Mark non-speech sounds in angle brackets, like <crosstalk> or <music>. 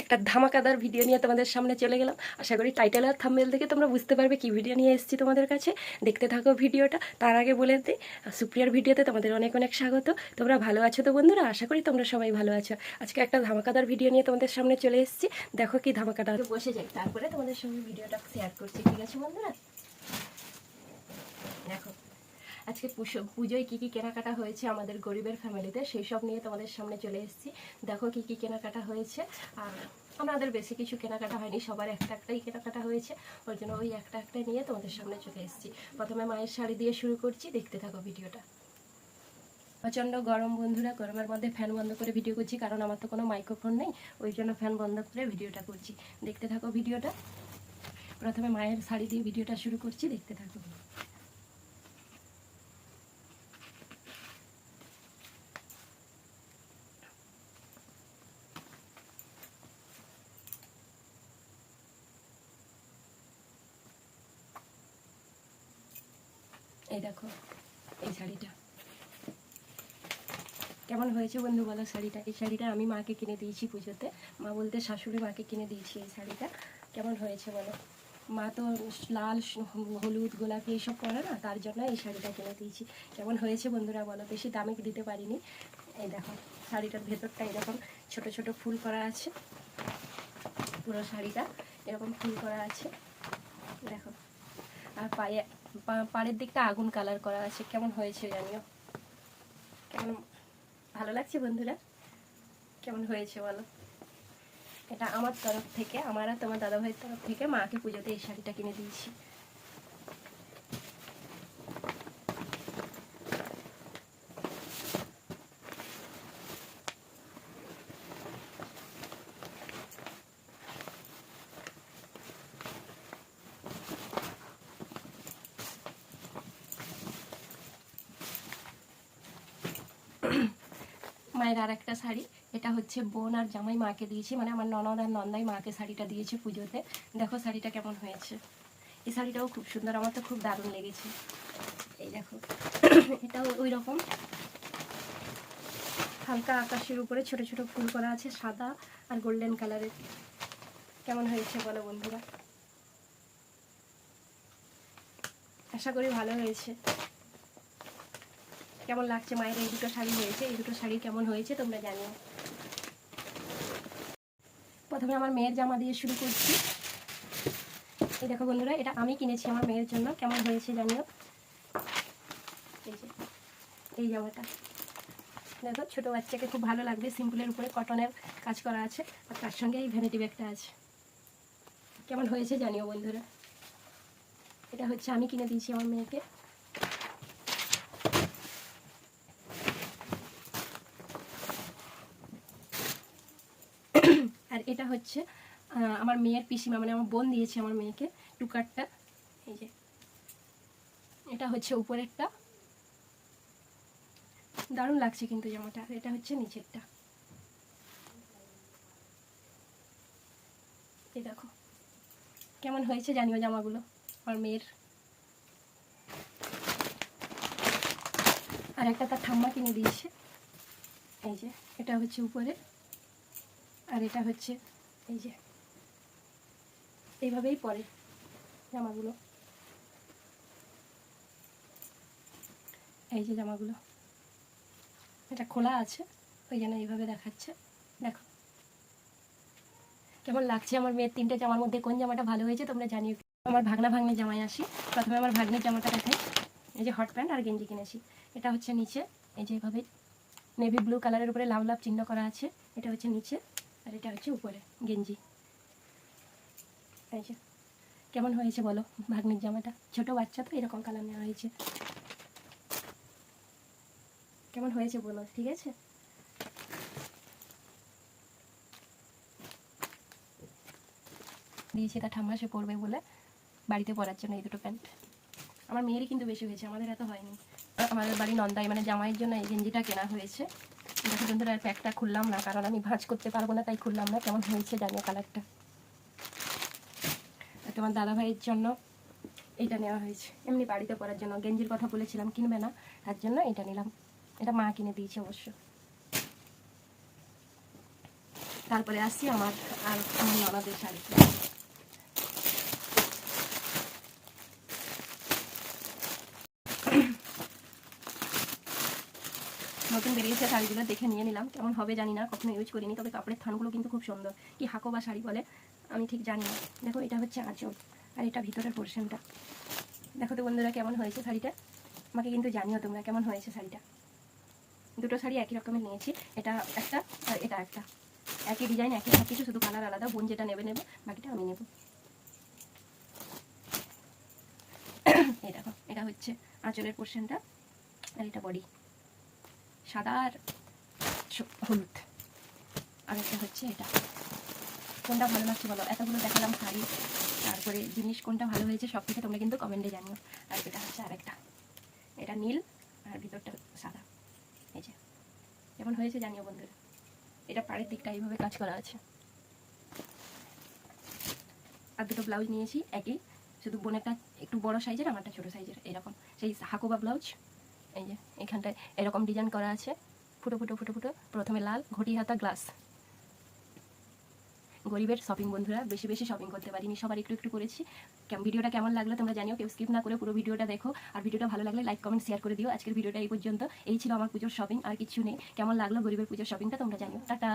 একটা ধামাকাদার ভিডিও নিয়ে তোমাদের সামনে চলে গেলাম। আশা করি টাইটেল আর থাম্বেল থেকে তোমরা বুঝতে পারবে কি ভিডিও নিয়ে এসেছি তোমাদের কাছে। দেখতে থাকো ভিডিওটা তার আগে বলে দিই, সুপ্রিয়ার ভিডিওতে তোমাদের অনেক অনেক স্বাগত। তোমরা ভালো আছো তো বন্ধুরা? আশা করি তোমরা সবাই ভালো আছো। আজকে একটা ধামাকাদার ভিডিও নিয়ে তোমাদের সামনে চলে এসেছি। দেখো কি ধামাকাদার। বসে যাই। তারপরে তোমাদের সঙ্গে ভিডিওটা শেয়ার করছি। ঠিক আছে বন্ধুরা? দেখো আজকে পুজোয় কী কী কেনাকাটা হয়েছে আমাদের গরিবের ফ্যামিলিতে সেই সব নিয়ে তোমাদের সামনে চলে এসেছি। দেখো কী কী কেনাকাটা হয়েছে। আর আমাদের বেশি কিছু কেনাকাটা হয়নি, সবার একটা একটাই কেনাকাটা হয়েছে। ওই জন্য ওই একটা একটা নিয়ে তোমাদের সামনে চলে এসেছি। প্রথমে মায়ের শাড়ি দিয়ে শুরু করছি, দেখতে থাকো ভিডিওটা। প্রচণ্ড গরম বন্ধুরা, গরমের মধ্যে ফ্যান বন্ধ করে ভিডিও করছি, কারণ আমার তো কোনো মাইক্রোফোন নেই, ওই জন্য ফ্যান বন্ধ করে ভিডিওটা করছি। দেখতে থাকো ভিডিওটা। প্রথমে মায়ের শাড়ি দিয়ে ভিডিওটা শুরু করছি, দেখতে থাকো। এই দেখো, এই শাড়িটা। কেমন হয়েছে বন্ধু বলো শাড়িটা? এই শাড়িটা আমি মাকে কিনে দিয়েছি পুজোতে। মা বলতে শাশুড়ি মাকে কিনে দিয়েছি এই শাড়িটা। কেমন হয়েছে বলো? মা তো লাল, হলুদ, গোলাপি এইসব পরে না, তার জন্য এই শাড়িটা কিনে দিয়েছি। কেমন হয়েছে বন্ধুরা বলো? বেশি দামে দিতে পারিনি। এই দেখো, শাড়িটার ভেতরটা এরকম ছোট ছোট ফুল করা আছে। পুরো শাড়িটা এরকম ফুল করা আছে। দেখো, আর পায়ে পাড়ের দিকটা আগুন কালার করা আছে। কেমন হয়েছে জানিও? কেমন ভালো লাগছে বন্ধুরা? কেমন হয়েছে বলো? এটা আমার তরফ থেকে আমার আর তোমার দাদাভাইয়ের তরফ থেকে মাকে পুজোতে এই শাড়িটা কিনে দিয়েছি। মায়ের আর একটা শাড়ি। এটা হচ্ছে বোন আর জামাই মাকে দিয়েছি। মানে আমার ননদ আর নন্দাই মাকে শাড়িটা দিয়েছে পুজোতে। দেখো শাড়িটা কেমন হয়েছে। এই শাড়িটাও খুব সুন্দর। আমার তো খুব দারুণ লেগেছে। এই দেখো। <coughs> এটাও ওই রকম হালকা আকাশের উপরে ছোট ছোট ফুল করা আছে, সাদা আর গোল্ডেন কালারের। কেমন হয়েছে বলো বন্ধুরা? আশা করি ভালো হয়েছে। কেমন লাগছে মায়ের এই দুটো শাড়ি হয়েছে? এই দুটো শাড়ি কেমন হয়েছে তোমরা জানিও। প্রথমে আমার মেয়ের জামা দিয়ে শুরু করছি। এই দেখো বন্ধুরা, এটা আমি কিনেছি আমার মেয়ের জন্য। কেমন হয়েছে জানিও? এই এই জামাটা। দেখো, ছোটো বাচ্চাকে খুব ভালো লাগবে সিম্পলের উপরে কটনের কাজ করা আছে, আর তার সঙ্গে এই ভ্যানিটি ব্যাগটা আছে। কেমন হয়েছে জানিও বন্ধুরা। এটা হচ্ছে আমি কিনে দিয়েছি আমার মেয়েকে। আর এটা হচ্ছে আমার মেয়ের পিসিমা মানে আমার বোন দিয়েছে আমার মেয়েকে, টুকারটা, এই যে। এটা হচ্ছে উপরেরটা। দারুণ লাগছে কিন্তু জামাটা, আর এটা হচ্ছে নিচেরটা। এই দেখো, কেমন হয়েছে জানিও জামাগুলো, আমার মেয়ের। আর একটা তার ঠাম্মা কিনে দিয়েছে। এই যে, এটা হচ্ছে উপরে। আর এটা হচ্ছে এই যে, এইভাবেই পরে জামাগুলো। এই যে জামাগুলো। এটা খোলা আছে, ওই জন্য এইভাবে দেখাচ্ছে। দেখো। কেমন লাগছে আমার মেয়ের তিনটে জামার মধ্যে? কোন জামাটা ভালো হয়েছে তোমরা জানিও। আমার ভাগনা ভাগ্নে জামাই আসি। প্রথমে আমার ভাগ্নের জামাটা দেখাই। এই যে হট প্যান্ট আর গেঞ্জি কিনেছি। এটা হচ্ছে নিচে, এই যে এইভাবে। নেভি ব্লু কালারের উপরে লাভ লাভ চিহ্ন করা আছে। এটা হচ্ছে নিচে। আর এটা হচ্ছে উপরে, গেঞ্জি। এই কেমন হয়েছে বলো? ভাগ্নির জামাটা। ছোট বাচ্চা তো, এরকম কালার নেওয়া হয়েছে। কেমন হয়েছে বলো? ঠিক আছে? দিয়েছি তা ঠাম্মা সে পরবে বলে, বাড়িতে পরার জন্য এই দুটো প্যান্ট। আমার মেয়েরই কিন্তু বেশি হয়েছে, আমাদের এত হয়নি। আমাদের বাড়ি নন্দাই মানে জামাইয়ের জন্য এই গেঞ্জিটা কেনা হয়েছে। দেখো বন্ধুরা আর প্যাকটা খুললাম না, কারণ আমি ভাঁজ করতে পারব না, তাই খুললাম না। কেমন হয়েছে জানিও কালারটা। তোমার দাদা ভাইয়ের জন্য এটা নেওয়া হয়েছে। এমনি বাড়িতে পরার জন্য, গেঞ্জির কথা বলেছিলাম, কিনবে না, তার জন্য এটা নিলাম। এটা মা কিনে দিয়েছে অবশ্য। তারপরে আসছি আমার আর আমার ননদের শাড়ি নতুন বেরিয়েছে শাড়িগুলো দেখে নিয়ে নিলাম। কেমন হবে জানি না, কখনো ইউজ করিনি, তবে কাপড়ের থানগুলো কিন্তু খুব সুন্দর। কি হাকো বা শাড়ি বলে, আমি ঠিক জানি না। দেখো, এটা হচ্ছে আঁচল, আর এটা ভিতরের পোর্শনটা দেখো তো বন্ধুরা, কেমন হয়েছে শাড়িটা? আমাকে কিন্তু জানিও তোমরা, কেমন হয়েছে শাড়িটা? দুটো শাড়ি একই রকমের নিয়েছি, এটা একটা আর এটা একটা। একই ডিজাইন একই সব কিছু, শুধু কালার আলাদা, বোন যেটা নেবে নেবে, বাকিটা আমি নেব। <coughs> এই দেখো, এটা হচ্ছে আঁচলের পোর্শনটা আর এটা বডি সাদা আর হলুদ। আর একটা হচ্ছে এটা। কোনটা ভালো লাগছে বলো? এতগুলো দেখালাম শাড়ি, তারপরে জিনিস কোনটা ভালো হয়েছে সব থেকে তোমরা কিন্তু কমেন্টে জানিও। আর এটা হচ্ছে আরেকটা। এটা নীল, আর ভিতরটা সাদা। এই যে। কেমন হয়েছে জানিও বন্ধুরা। এটা পাড়ের দিকটা এইভাবে কাজ করা আছে। আর দুটো ব্লাউজ নিয়েছি, একই। শুধু বোনেরটা একটু বড় সাইজের আমারটা ছোট সাইজের এরকম। সেই হাকুবা ব্লাউজ এই যে, এখানটায় এরকম ডিজাইন করা আছে। ফুটো ফুটো ফুটো ফুটো। প্রথমে লাল ঘটি হাতা গ্লাস গরিবের শপিং বন্ধুরা, বেশি বেশি শপিং করতে পারিনি, সবার একটু একটু করেছি। ভিডিওটা কেমন লাগল তোমরা জানিও, কেউ স্কিপ না করে পুরো ভিডিওটা দেখো। আর ভিডিওটা ভালো লাগলে লাইক কমেন্ট শেয়ার করে দিও। আজকের ভিডিওটা এই পর্যন্ত। এই ছিল আমার পুজোর শপিং আর কিছু নেই। কেমন লাগল গরিবের পুজোর শপিংটা তোমরা জানিও। টাটা!